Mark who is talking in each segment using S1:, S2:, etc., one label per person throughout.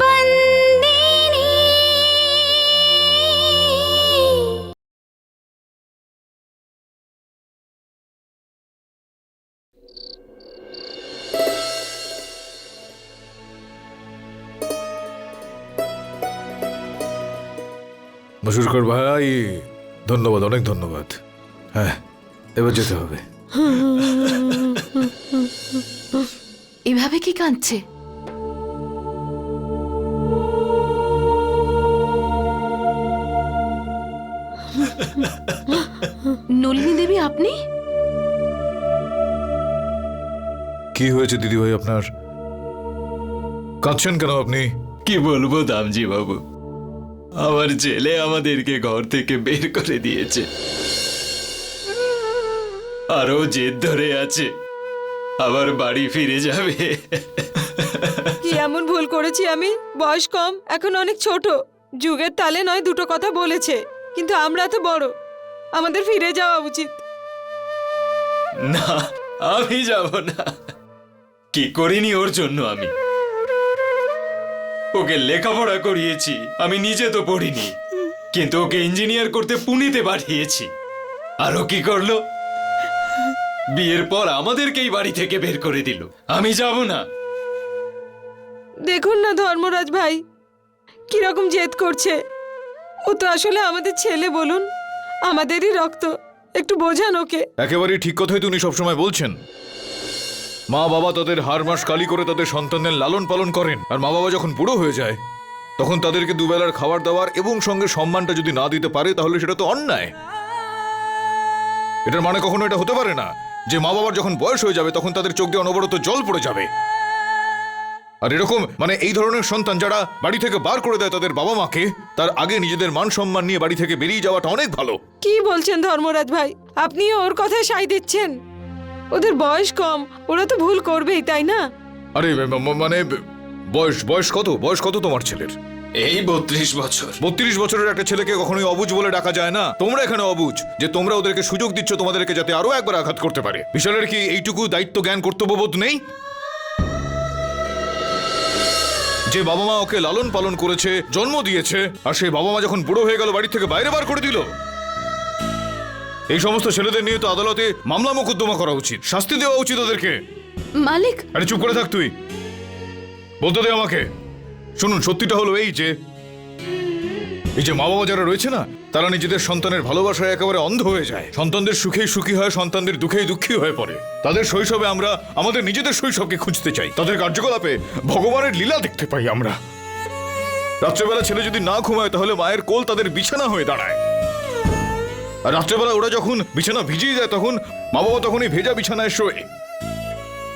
S1: বন্দিনী।
S2: মসুরকর ভাই ধন্যবাদ অনেক ধন্যবাদ। হ্যাঁ এবার যেতে হবে।
S3: এভাবে কি কাঁদছে? নলিনী দেবী আপনি?
S2: কি হয়েছে দিদি ভাই আপনার? কাঁদছেন কেন আপনি?
S4: কি বলব দামজি বাবু? আমার ছেলে আমাদেরকে ঘর থেকে বের করে দিয়েছে। আরও জেদ ধরে আছে। আবার বাড়ি ফিরে যাবে।
S5: কি এমন ভুল করেছি আমি? বয়স কম এখন অনেক ছোট। যুগের তালে নয় দুটো কথা বলেছে। কিন্তু আমরা তো বড়। আমাদের ফিরে যাওয়া উচিত।
S4: না আমি যাব না। কি করিনি ওর জন্য আমি। ওকে লেখাপড়া করিয়েছি আমি নিজে তো পড়িনি। কিন্তু ওকে ইঞ্জিনিয়ার করতে পুনেতে পাঠিয়েছি। আর ও কি করল? বিয়ের পর আমাদেরকেই বাড়ি থেকে বের করে দিল। আমি যাব না।
S5: দেখুন না ধর্মরাজ ভাই কীরকম জেদ করছে। ও তো আসলে আমাদের ছেলে, বলুন। আমাদেরই রক্ত। একটু বোঝান ওকে।
S2: একেবারেই ঠিক কথাই তো উনি সবসময় বলছেন। মা বাবা তাদের হার মাস কালি করে তাদের সন্তানদের লালন পালন করেন, আর মা বাবা যখন বুড়ো হয়ে যায়, তখন তাদেরকে দুবেলার খাবার দাবার এবং সঙ্গে সম্মানটা যদি না দিতে পারে, তাহলে সেটা তো অন্যায়। এটার মানে কখনো এটা হতে পারে না যে মা বাবার যখন বয়স হয়ে যাবে, তখন তাদের চোখ দিয়ে অনবরত জল পড়ে যাবে। আর এরকম মানে এই ধরনের সন্তান যারা বাড়ি থেকে বার করে দেয় তাদের বাবা মাকে তার আগে নিজেদের মান সম্মান নিয়ে বাড়ি থেকে বেরিয়ে যাওয়াটা অনেক ভালো।
S5: কি বলছেন ধর্মরাজ ভাই? আপনি ওর কথায় সাই দিচ্ছেন। ওদের বয়স কম ওরা তো ভুল করবেই তাই না?
S2: আরে মানে বয়স বয়স কত? বয়স কত তোমার ছেলের?
S4: এই বত্রিশ বছর।
S2: বত্রিশ বছরের একটা ছেলেকে কখনোই অবুজ বলে ডাকা যায় না। তোমরা এখানে অবুজ যে তোমরা ওদেরকে সুযোগ দিচ্ছ তোমাদেরকে যাতে আরও একবার আঘাত করতে পারে। বিশালের কি এইটুকু দায়িত্ব জ্ঞান কর্তব্যবোধ নেই? যে বাবা মা ওকে লালন পালন করেছে জন্ম দিয়েছে আর সেই বাবা মা যখন বুড়ো হয়ে গেল বাড়ি থেকে বাইরে বার করে দিল। এই সমস্ত ছেলেদের নিয়ে তো আদালতে মামলা মোকদ্দমা করা উচিত। শাস্তি দেওয়া উচিত ওদেরকে।
S3: মালিক?
S2: আরে চুপ করে থাক তুই। বলতে দে আমাকে। শুনুন সত্যিটা হলো এই যে এই যে মা বাবা যারা রয়েছে না তারা নিজেদের সন্তানের ভালোবাসায় একেবারে অন্ধ হয়ে যায়। সন্তানদের সুখেই সুখী হয়, সন্তানদের দুঃখেই দুঃখী হয়ে পড়ে। তাদের শৈশবে আমরা আমাদের নিজেদের শৈশবকে খুঁজতে চাই। তাদের কার্যকলাপে ভগবানের লীলা দেখতে পাই আমরা। রাত্রেবেলা ছেলে যদি না ঘুমায়, তাহলে মায়ের কোল তাদের বিছানা হয়ে দাঁড়ায়। আর রাত্রেবেলা ওরা যখন বিছানা ভিজিয়ে যায় তখন মা বাবা তখনই ভেজা বিছানায় শোয়।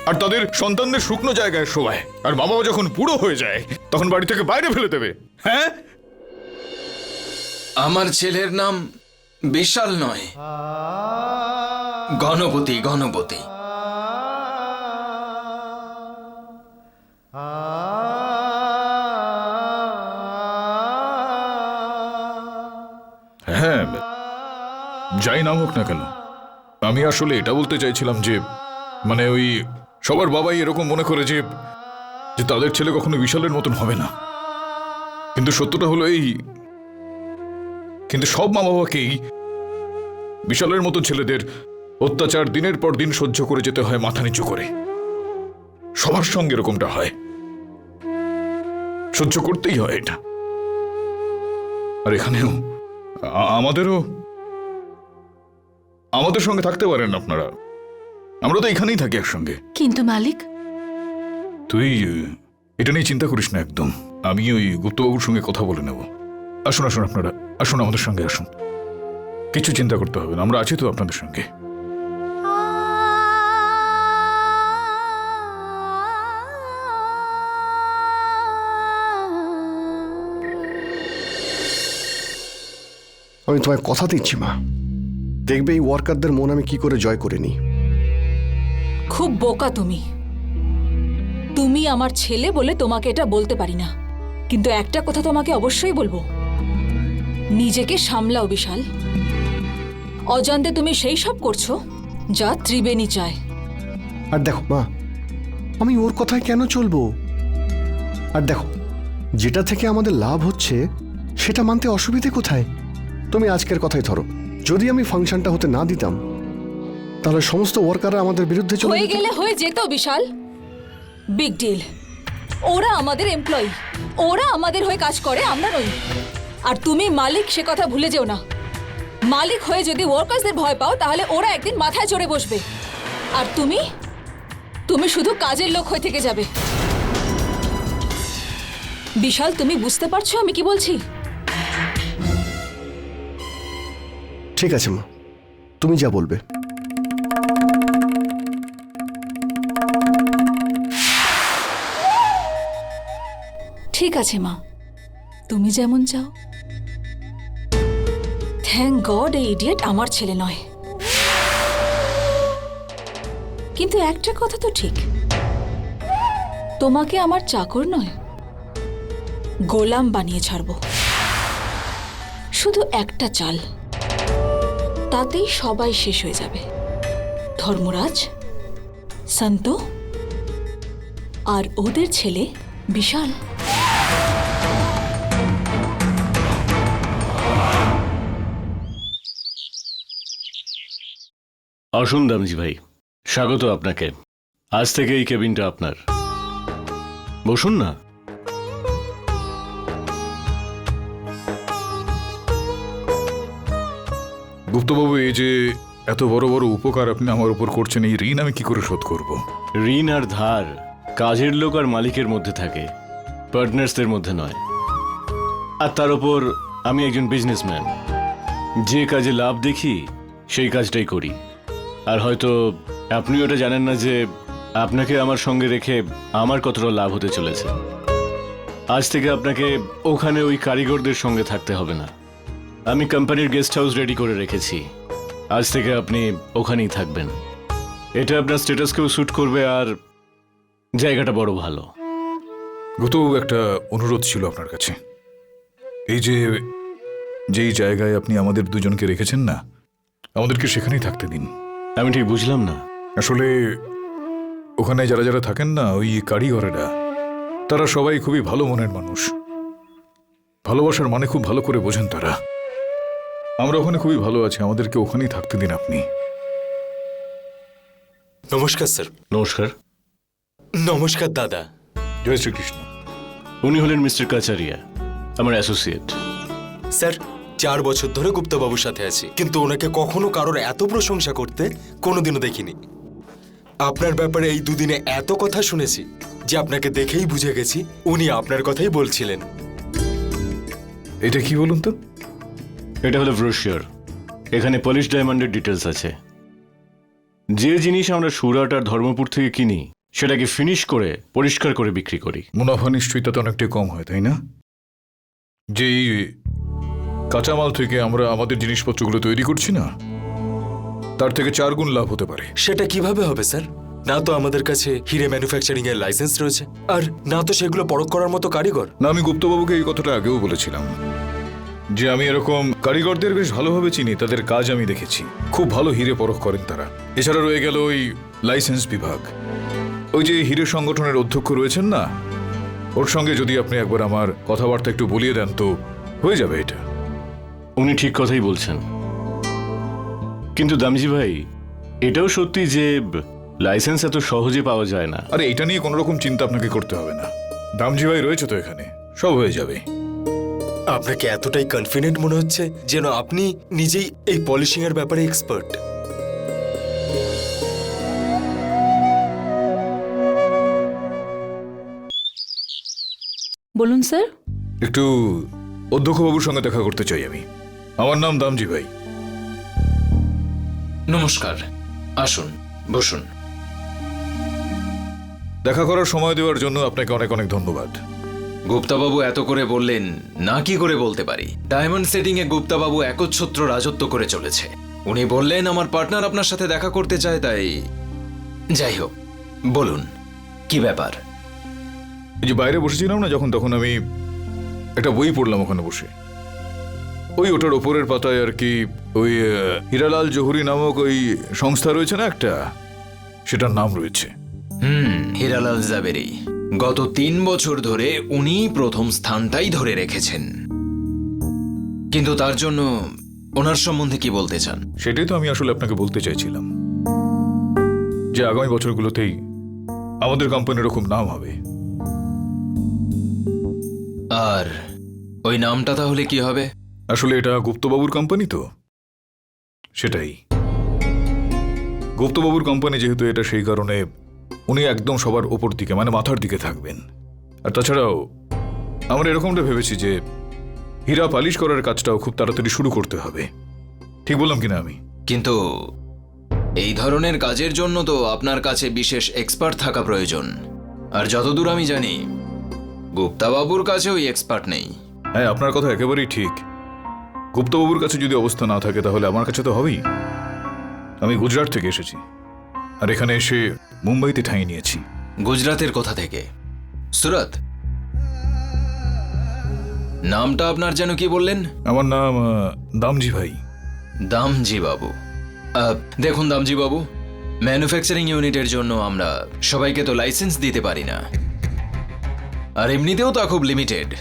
S2: আর তাদের সন্তানদের শুকনো জায়গায় শোয়ায় আর মা বাবা যখন বুড়ো হয়ে যায়, তখন বাড়ি থেকে বাইরে ফেলে দেবে। হ্যাঁ?
S4: আমার ছেলের নাম বিশাল নয়। গণপতি গণপতি।
S2: হ্যাঁ যাই নাম হোক না কেন। আমি আসলে এটা বলতে চাইছিলাম যে মানে ওই সবার বাবাই এরকম মনে করে যে যে তাদের ছেলে কখনো বিশালের মতন হবে না। কিন্তু সত্যটা হলো এই কিন্তু সব মা বাবাকেই বিশালের মতো ছেলেদের অত্যাচার দিনের পর দিন সহ্য করে যেতে হয় মাথা নিচু করে। সবার সঙ্গে এরকমটা হয়। সহ্য করতেই হয় এটা। আর এখানেও আমাদেরও আমাদের সঙ্গে থাকতে পারেন আপনারা। আমরা তো এখানেই থাকি একসঙ্গে।
S3: কিন্তু মালিক?
S2: তুই এটা নিয়ে চিন্তা করিস না একদম। আমি ওই গুপ্তবাবুর সঙ্গে কথা বলে নেব। আসুন আসুন আপনারা। আসুন আমাদের সঙ্গে আসুন। কিছু চিন্তা করতে হবে না আমরা আছি তো আপনাদের সঙ্গে।
S6: আমি তোমায় কথা দিচ্ছি মা। দেখবে এই ওয়ার্কারদের মন আমি কি করে জয় করে নিই।
S7: খুব বোকা তুমি। তুমি আমার ছেলে বলে তোমাকে এটা বলতে পারি না। কিন্তু একটা কথা তোমাকে অবশ্যই বলব। নিজেকে সামলাও বিশাল। অজান্তে তুমি সেই সব করছ যা ত্রিবেণী চায়।
S6: আর দেখো মা আমি ওর কথায় কেন চলবো? আর দেখো যেটা থেকে আমাদের লাভ হচ্ছে সেটা মানতে অসুবিধে কোথায়? তুমি আজকের কথাই ধরো। যদি আমি ফাংশনটা হতে না দিতাম তাহলে সমস্ত ওয়ার্কাররা আমাদের বিরুদ্ধে চলে
S7: হয়ে গেলে হয়ে যেত বিশাল। বিগ ডিল ওরা আমাদের এমপ্লয়ি ওরা আমাদের হয়ে কাজ করে আমরা নই। আর তুমি মালিক সে কথা ভুলে যেও না। মালিক হয়ে যদি ওয়ার্কার্সদের ভয় পাও তাহলে ওরা একদিন মাথায় চড়ে বসবে। আর তুমি? তুমি শুধু কাজের লোক হয়ে থেকে যাবে। বিশাল তুমি বুঝতে পারছ আমি কি বলছি?
S6: ঠিক আছে মা। তুমি যা বলবে।
S7: ঠিক আছে মা। তুমি যেমন চাও। থ্যাংক গড এই ইডিয়েট আমার ছেলে নয়। কিন্তু একটা কথা তো ঠিক। তোমাকে আমার চাকর নয়। গোলাম বানিয়ে ছাড়ব। শুধু একটা চাল। তাতেই সবাই শেষ হয়ে যাবে। ধর্মরাজ, সন্ত আর ওদের ছেলে বিশাল।
S1: আসুন দামজি ভাই স্বাগত আপনাকে। আজ থেকে এই কেবিনটা আপনার। বসুন না।
S2: গুপ্তবাবু এই যে এত বড় বড় উপকার আপনি আমার উপর করছেন এই ঋণ আমি কি করে শোধ করব?
S1: ঋণ আর ধার কাজের লোক আর মালিকের মধ্যে থাকে পার্টনার্সদের মধ্যে নয়। আর তার উপর আমি একজন বিজনেসম্যান। যে কাজে লাভ দেখি সেই কাজটাই করি। আর হয়তো আপনি ওটা জানেন না যে আপনাকে আমার সঙ্গে রেখে আমার কতটা লাভ হতে চলেছে। আজ থেকে আপনাকে ওখানে ওই কারিগরদের সঙ্গে থাকতে হবে না। আমি কোম্পানির গেস্ট হাউস রেডি করে রেখেছি। আজ থেকে আপনি ওখানেই থাকবেন। এটা আপনার স্ট্যাটাসকেও স্যুট করবে আর জায়গাটা বড় ভালো।
S2: গুপ্তবাবু একটা অনুরোধ ছিল আপনার কাছে। এই যে, যেই জায়গায় আপনি আমাদের দুজনকে রেখেছেন না, আমাদেরকে সেখানেই থাকতে দিন।
S1: আমি ঠিক বুঝলাম না।
S2: আসলে ওখানে যারা যারা থাকেন না ওই কারিগরেরা তারা সবাই খুবই ভালো মনের মানুষ। ভালোবাসার মানে খুব ভালো করে বোঝেন তারা। আমরা ওখানে খুবই ভালো আছি আমাদেরকে ওখানেই থাকতে দিন আপনি।
S8: নমস্কার স্যার।
S1: নমস্কার।
S8: নমস্কার দাদা।
S2: জয় শ্রীকৃষ্ণ।
S1: উনি হলেন মিস্টার কাচারিয়া আমার অ্যাসোসিয়েট।
S8: স্যার চার বছর ধরে গুপ্তবাবুর সাথে আছি। কিন্তু ওনাকে কখনো কারোর এত প্রশংসা করতে কোনোদিনও দেখিনি। আপনার ব্যাপারে এই দুদিনে এত কথা শুনেছি যে আপনাকে দেখেই বুঝে গেছি উনি আপনার কথাই বলছিলেন।
S2: এটা কি বলুন তো?
S1: এটা হলো ব্রোশিওর। এখানে পলিশ ডায়মন্ডের ডিটেলস আছে। যে জিনিস আমরা সুরাট আর ধর্মপুর থেকে কিনি সেটাকে ফিনিশ করে পরিষ্কার করে বিক্রি করি।
S2: মুনাফা নিশ্চয়ই তাতে অনেকটাই কম হয় তাই না? যেই কাঁচামাল থেকে আমরা আমাদের জিনিসপত্রগুলো তৈরি করছি না? তার থেকে চার গুণ লাভ হতে পারে।
S8: সেটা কীভাবে হবে স্যার? না তো আমাদের কাছে হিরে ম্যানুফ্যাকচারিং এর লাইসেন্স রয়েছে আর না তো সেগুলো পরখ করার মতো কারিগর।
S2: না আমি গুপ্তবাবুকে এই কথাটা আগেও বলেছিলাম যে আমি এরকম কারিগরদের বেশ ভালোভাবে চিনি তাদের কাজ আমি দেখেছি। খুব ভালো হিরে পরখ করেন তারা। এছাড়া রয়ে গেল ওই লাইসেন্স বিভাগ। ওই যে হিরে সংগঠনের অধ্যক্ষ রয়েছেন না? ওর সঙ্গে যদি আপনি একবার আমার কথাবার্তা একটু বলিয়ে দেন তো হয়ে যাবে এটা।
S1: উনি ঠিক কথাই বলছেন। কিন্তু দামজি ভাই এটাও সত্যি যে লাইসেন্স এত সহজে পাওয়া যায় না।
S2: আরে এটা নিয়ে কোনো রকম চিন্তা আপনাকে করতে হবে না। দামজি ভাই রয়েছে তো এখানে সব হয়ে যাবে।
S8: আপনাকে এতটাই কনফিডেন্ট মনে হচ্ছে যেন আপনি নিজেই এই পলিশিং এর ব্যাপারে এক্সপার্ট
S7: বলুন স্যার।
S2: একটু অধ্যক্ষবাবুর সঙ্গে দেখা করতে চাই আমি। আমার নাম দামজি ভাই।
S4: নমস্কার। আসুন বসুন।
S2: দেখা করার সময় দেওয়ার জন্য আপনাকে অনেক অনেক ধন্যবাদ।
S4: গুপ্তাবাবু এত করে বললেন না কি করে বলতে পারি? ডায়মন্ড সেটিং এ গুপ্তাবাবু একচ্ছত্র রাজত্ব করে চলেছে। উনি বললেন আমার পার্টনার আপনার সাথে দেখা করতে চায় তাই যাই হোক বলুন কি ব্যাপার?
S2: যে বাইরে বসেছিলাম না যখন তখন আমি একটা বই পড়লাম ওখানে বসে। ওই ওটার ওপরের পাতায় আর কি ওই হীরালাল জহুরি নামক ওই সংস্থা রয়েছে না একটা? সেটার নাম রয়েছে।
S4: হুম হীরালাল জাবেরি।
S9: গত তিন বছর ধরে উনি প্রথম স্থানটাই ধরে রেখেছেন। কিন্তু তার জন্য ওনার সম্বন্ধে কি বলতে চান?
S2: সেটাই তো আমি আসলে আপনাকে বলতে চাইছিলাম। যে আগামী বছরগুলোতেই আমাদের কোম্পানির খুব নাম হবে।
S9: আর ওই নামটা তাহলে কি হবে?
S2: আসলে এটা গুপ্তবাবুর কোম্পানি তো? সেটাই। গুপ্তবাবুর কোম্পানি যেহেতু এটা সেই কারণে উনি একদম সবার ওপর দিকে মানে মাথার দিকে থাকবেন। আর তাছাড়াও আমরা এরকমটা ভেবেছি যে হীরা পালিশ করার কাজটাও খুব তাড়াতাড়ি শুরু করতে হবে। ঠিক বললাম কিনা আমি?
S9: কিন্তু এই ধরনের কাজের জন্য তো আপনার কাছে বিশেষ এক্সপার্ট থাকা প্রয়োজন। আর যতদূর আমি জানি গুপ্তাবাবুর কাছে ওই এক্সপার্ট নেই।
S2: হ্যাঁ আপনার কথা একেবারেই ঠিক। গুপ্তবাবুর কাছে যদি অবস্থা না থাকে তাহলে আমার কাছে তো হবেই। আমি গুজরাট থেকে এসেছি। আর এখানে এসে মুম্বাইতে ঠাঁই নিয়েছি।
S9: গুজরাতের কোথা থেকে। সুরত নামটা আপনার যেন কি বললেন?
S2: আমার নাম দামজি ভাই।
S9: দামজি বাবু। দেখুন দামজি বাবু ম্যানুফ্যাকচারিং ইউনিটের জন্য আমরা সবাইকে তো লাইসেন্স দিতে পারি না। আর এমনিতেও তা খুব লিমিটেড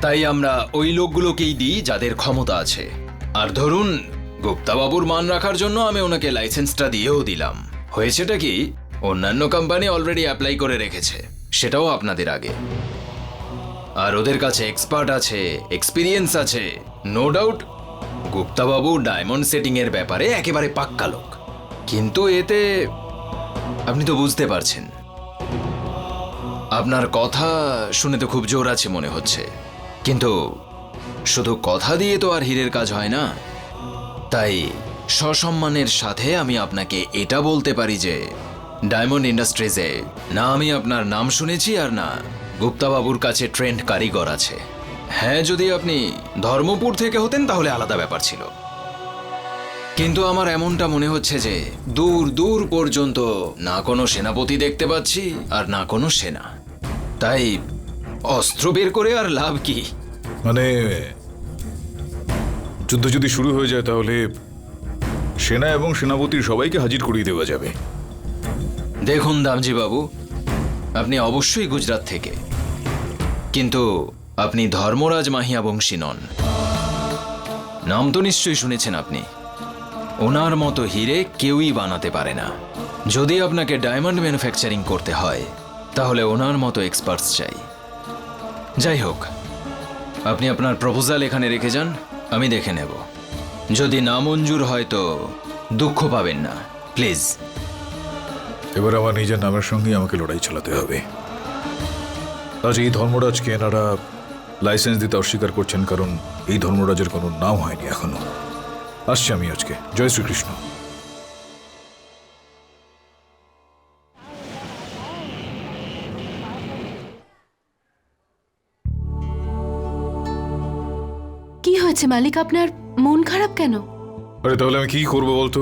S9: তাই আমরা ওই লোকগুলোকেই দিই যাদের ক্ষমতা আছে। আর ধরুন, গুপ্তাবাবুর মান রাখার জন্য আমি ওনাকে লাইসেন্সটা দিয়েও দিলাম। হয়েছেটা কি, অন্যান্য কোম্পানি অলরেডি অ্যাপ্লাই করে রেখেছে, সেটাও আপনাদের আগে। আর ওদের কাছে এক্সপার্ট আছে এক্সপিরিয়েন্স আছে নো ডাউট গুপ্তাবাবু ডায়মন্ড সেটিং এর ব্যাপারে একেবারে পাক্কা লোক। কিন্তু এতে আপনি তো বুঝতে পারছেন। আপনার কথা শুনে তো খুব জোর আছে মনে হচ্ছে। কিন্তু শুধু কথা দিয়ে তো আর হীরের কাজ হয় না। তাই সসম্মানের সাথে আমি আপনাকে এটা বলতে পারি যে ডায়মন্ড ইন্ডাস্ট্রিজে না আমি আপনার নাম শুনেছি আর না গুপ্তাবাবুর কাছে ট্রেন্ড কারিগর আছে। হ্যাঁ যদি আপনি ধর্মপুর থেকে হতেন তাহলে আলাদা ব্যাপার ছিল। কিন্তু আমার এমনটা মনে হচ্ছে যে দূর দূর পর্যন্ত না কোনো সেনাপতি দেখতে পাচ্ছি আর না কোনো সেনা। তাই অস্ত্র বের করে আর লাভ কি?
S2: মানে যুদ্ধ যদি শুরু হয়ে যায় তাহলে সেনা এবং সেনাপতির সবাইকে হাজির করিয়ে দেওয়া যাবে।
S9: দেখুন দামজি বাবু আপনি অবশ্যই গুজরাট থেকে। কিন্তু আপনি ধর্মরাজ মাহিয়া বংশী নন। নাম তো নিশ্চয়ই শুনেছেন আপনি। ওনার মতো হিরে কেউই বানাতে পারে না। যদি আপনাকে ডায়মন্ড ম্যানুফ্যাকচারিং করতে হয় তাহলে ওনার মতো এক্সপার্টস চাই। যাই হোক, আপনি আপনার প্রপোজাল এখানে রেখে যান, আমি দেখে নেব। যদি না মঞ্জুর হয় তো দুঃখ পাবেন না, প্লিজ।
S2: এবার আমার নিজের নামের সঙ্গেই আমাকে লড়াই চালাতে হবে। আজ এই ধর্মরাজকে এনারা লাইসেন্স দিতে অস্বীকার করছেন, কারণ এই ধর্মরাজের কোনো নাম হয়নি এখনও। আসছি আমি আজকে। জয় শ্রীকৃষ্ণ।
S3: হয়েছে মালিক? আপনার মন খারাপ কেন?
S2: আরে তাহলে আমি কি করব বলতো?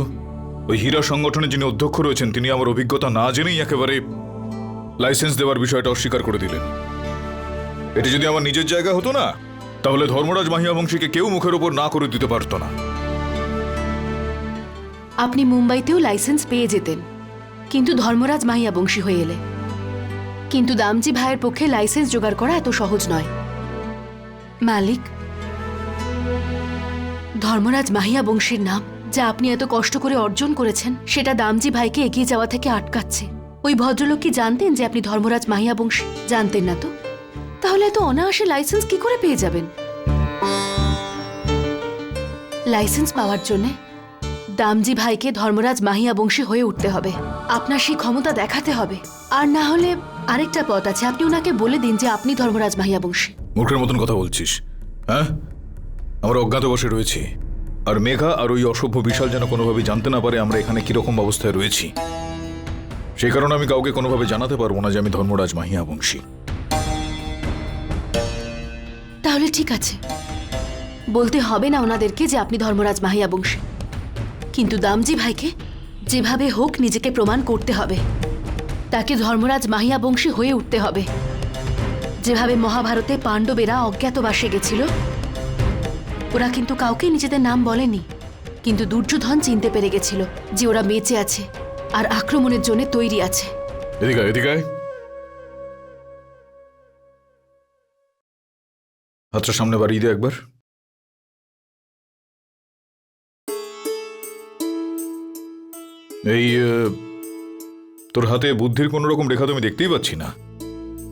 S2: ওই হীরা সংগঠনের যিনি অধ্যক্ষ রয়েছেন তিনি আমার অভিজ্ঞতা না জেনেই একেবারে লাইসেন্স দেওয়ার বিষয়টা অস্বীকার করে দিলেন। এটি যদি আমার নিজের জায়গা হতো না তাহলে ধর্মরাজ মাহিয়া বংশীকে কেউ মুখের ওপর না করে দিতে পারতো না।
S3: আপনি মুম্বাইতেও লাইসেন্স পেয়ে যেতেন কিন্তু ধর্মরাজ মাহিয়া বংশী হয়ে এলে। কিন্তু দামজি ভাইয়ের পক্ষে লাইসেন্স জোগাড় করা এত সহজ নয়। মালিক ধর্মরাজ মাহিয়া বংশীর নাম, যা আপনি এত কষ্ট করে অর্জন করেছেন, সেটা দামজি ভাইকে এগিয়ে যাওয়া থেকে আটকাচ্ছে। ওই ভদ্রলোক কি জানতেন যে আপনি ধর্মরাজ মাহিয়া বংশী? জানতেন না তো? তাহলে এত অনায়াসে লাইসেন্স কি করে পেয়ে যাবেন? লাইসেন্স পাওয়ার জন্যে দামজি ভাইকে ধর্মরাজ মাহিয়া বংশী হয়ে উঠতে হবে। আপনার সেই ক্ষমতা দেখাতে হবে। আর না হলে আরেকটা পথ আছে। আপনি ওনাকে বলে দিন যে আপনি ধর্মরাজ মাহিয়া বংশী।
S2: মূর্খের মতন কথা বলছিস হ্যাঁ? আমরা অজ্ঞাতবাসে রয়েছি। আর মেঘা আর ওই অসভ্য বিশাল যেন কোনোভাবে জানতে না পারে আমরা এখানে কীরকম অবস্থায় রয়েছি। সেই কারণে আমি কাউকে কোনোভাবে জানাতে পারব না যে আমি ধর্মরাজ মাহিয়া বংশী
S3: তাহলে ঠিক আছে। বলতে হবে না ওনাদেরকে যে আপনি ধর্মরাজ মাহিয়া বংশী কিন্তু দামজি ভাইকে যেভাবে হোক নিজেকে প্রমাণ করতে হবে। তাকে ধর্মরাজ মাহিয়া বংশী হয়ে উঠতে হবে। যেভাবে মহাভারতে পাণ্ডবেরা অজ্ঞাতবাসে গেছিল ওরা কিন্তু কাউকে নিজেদের নাম বলেনি। কিন্তু দুর্যোধন চিনতে পেরে গেছিল যে ওরা বেঁচে আছে আর আক্রমণের জন্য তৈরি আছে।
S2: সামনে বাড়িয়ে দে একবার। এই তোর হাতে বুদ্ধির কোন রকম রেখা তুমি দেখতেই পাচ্ছি না।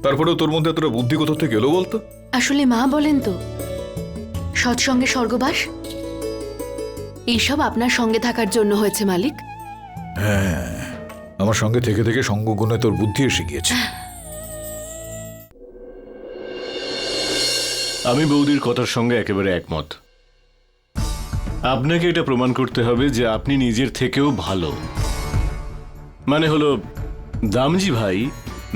S2: তারপরেও তোর মধ্যে এতটা বুদ্ধি কোথা থেকে এলো বলতো?
S3: আসলে মা বলেন তো সৎসঙ্গে স্বর্গবাস? এইসব আপনার সঙ্গে থাকার জন্য হয়েছে মালিক।
S2: হ্যাঁ আমার সঙ্গে থেকে থেকে সঙ্গগুণে তোর বুদ্ধি এসে গিয়েছে।
S1: আমি বৌদির কথার সঙ্গে একেবারে একমত। আপনাকে এটা প্রমাণ করতে হবে যে আপনি নিজের থেকেও ভালো। মানে হলো দামজি ভাই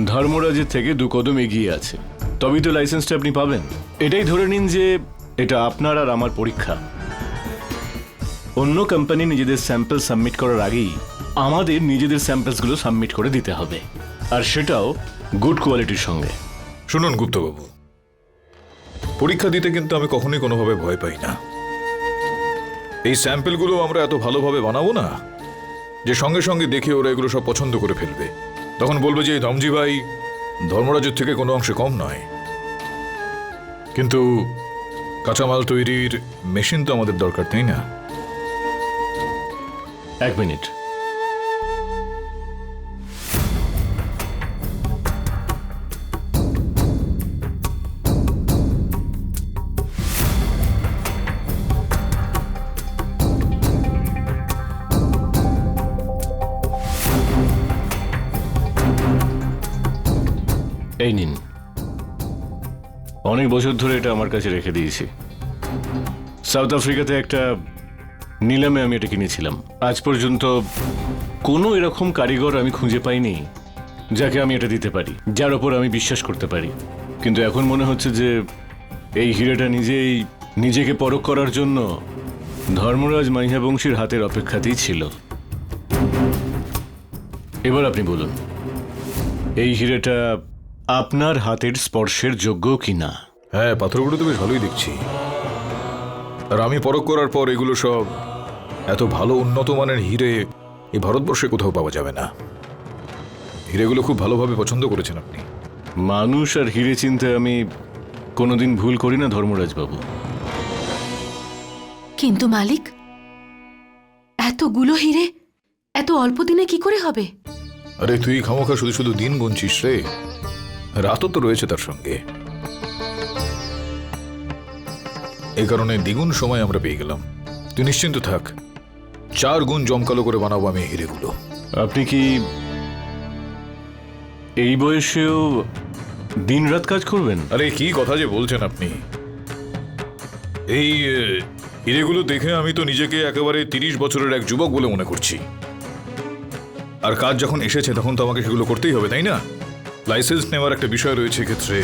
S1: ধর্মরাজের থেকে দু কদম এগিয়ে আছে। তবেই তো লাইসেন্সটা আপনি পাবেন। এটাই ধরে নিন যে এটা আপনার আর আমার পরীক্ষা। অন্য কোম্পানি নিজেদের স্যাম্পল সাবমিট করার আগেই আমাদের নিজেদের স্যাম্পলসগুলো সাবমিট করে দিতে হবে। আর সেটাও গুড কোয়ালিটির সঙ্গে।
S2: শুনুন গুপ্তবাবু। পরীক্ষা দিতে কিন্তু আমি কখনোই কোনোভাবে ভয় পাই না। এই স্যাম্পেলগুলো আমরা এত ভালোভাবে বানাবো না যে সঙ্গে সঙ্গে দেখে ওরা এগুলো সব পছন্দ করে ফেলবে। তখন বলবে যে ধমজি ভাই, ধর্মরাজের থেকে কোনো অংশে কম নয়। কিন্তু কাঁচামাল তৈরির মেশিন তো আমাদের দরকার তাই না
S1: এক মিনিট এই নিন অনেক বছর ধরে এটা আমার কাছে রেখে দিয়েছি। সাউথ আফ্রিকাতে একটা নিলামে আমি এটা কিনেছিলাম। আজ পর্যন্ত কোনো এরকম কারিগর আমি খুঁজে পাইনি যাকে আমি এটা দিতে পারি, যার ওপর আমি বিশ্বাস করতে পারি। কিন্তু এখন মনে হচ্ছে যে এই হিরেটা নিজেই নিজেকে পরখ করার জন্য ধর্মরাজ মাইহা বংশীর হাতের অপেক্ষাতেই ছিল। এবার আপনি বলুন, এই হিরেটা আপনার হাতের স্পর্শের যোগ্য কি না
S2: হ্যাঁ পাথরগুলো তো বেশ ভালোই দেখছি। আর আমি পরখ করার পর এগুলো সব এত ভালো উন্নত মানের হিরে এই ভারতবর্ষে কোথাও পাওয়া যাবে না। হিরেগুলো খুব ভালোভাবে পছন্দ করেছেন আপনি।
S1: মানুষ আর হিরে চিনতে আমি কোনোদিন ভুল করি না ধর্মরাজ বাবু
S3: কিন্তু মালিক এতগুলো হিরে এত অল্প দিনে কি করে হবে?
S2: আরে তুই খামোখা শুধু শুধু দিন গুনছিস রে। রাতও তো রয়েছে তার সঙ্গে। এই কারণে দ্বিগুণ সময় আমরা পেয়ে গেলাম। তুই নিশ্চিন্ত থাক। চার গুণ জমকালো করে বানাবো আমি হিরেগুলো।
S1: আপনি কি এই বয়সেও দিনরাত কাজ করবেন?
S2: আরে কি কথা যে বলছেন আপনি? এই এ, হিরেগুলো দেখে আমি তো নিজেকে একেবারে তিরিশ বছরের এক যুবক বলে মনে করছি। আর কাজ যখন এসেছে তখন তো আমাকে সেগুলো করতেই হবে তাই না? লাইসেন্স নেওয়ার একটা বিষয় রয়েছে ক্ষেত্রে